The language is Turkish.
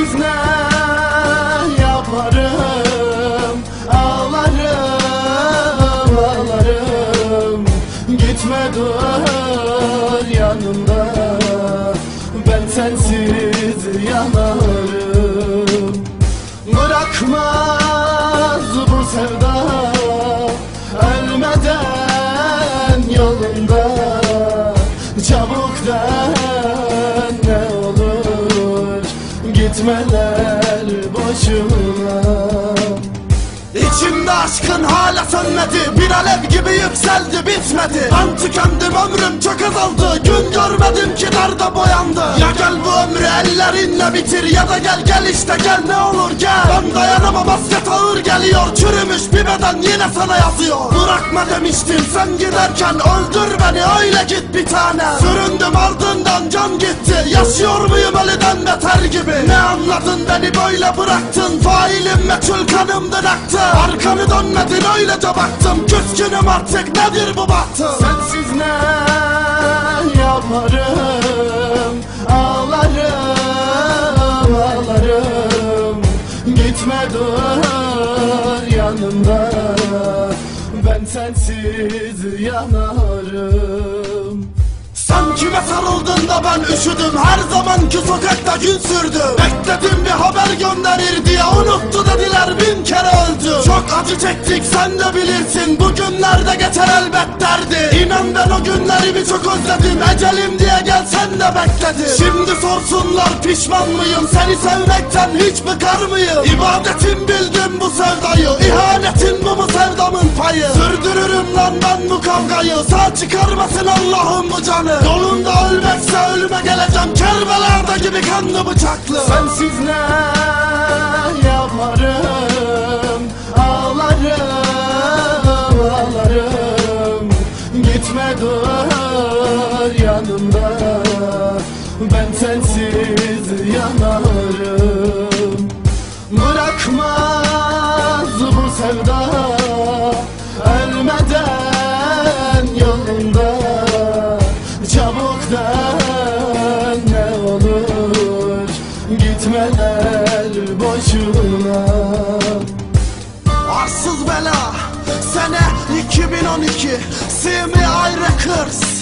Sensiz ne Gitmeler boşuna İçimde aşkın hala sönmedi. Bir alev gibi yükseldi bitmedi. Ben tükendim ömrüm çok azaldı. Gün görmedim ki nerede boyandı. Ya gel bu ömrü ellerinle bitir Ya da gel gel işte gel ne olur gel. Ben dayanamam hasret ağır geliyor. Çürümüş bir beden yine sana yazıyor. Bırakma demiştim sen giderken Öldür beni öyle git bir tane. Süründüm ardından can gitti. Yaşıyor muyum ölüden beter gibi anladın beni böyle bıraktın. Failim meçhul kanımdan aktı Arkanı dönmedin öylece baktım. Küskünüm artık nedir bu bahtım Sensiz ne yaparım? Ağlarım ağlarım. Gitme dur yanımda. Ben sensiz yanarım sen kime sarıldın da ben üşüdüm? Her zamanki sokakta gün sürdü. Bekledim bir haber gönderir diye Unuttu dediler bin kere öldü. Çok acı çektik sen de bilirsin. Bu günlerde geçer elbet derdi. İnan ben o günlerimi çok özledim. Ecelim diye gel sen de bekledim Şimdi sorsunlar pişman mıyım? Seni sevmekten hiç bıkar mıyım? İbadetim bildim bu sevdayı. İhanetin bu mu sevdamın payı? Sürdürürüm lan ben bu kavgayı. Sağ çıkarmasın Allah'ım bu canı. Yolunda ölmekse ölüme geleceğim. Kerbela'da gibi kanlı bıçaklı. Sensiz ne yaparım? Ağlarım ağlarım. Gitme dur yanımda sensiz yanarım. Bırakmaz bu sevda Ölmeden yolunda. Çabuk dön ne olur Gitmeler boşuna. Arsız bela Sene 2012 See me I Records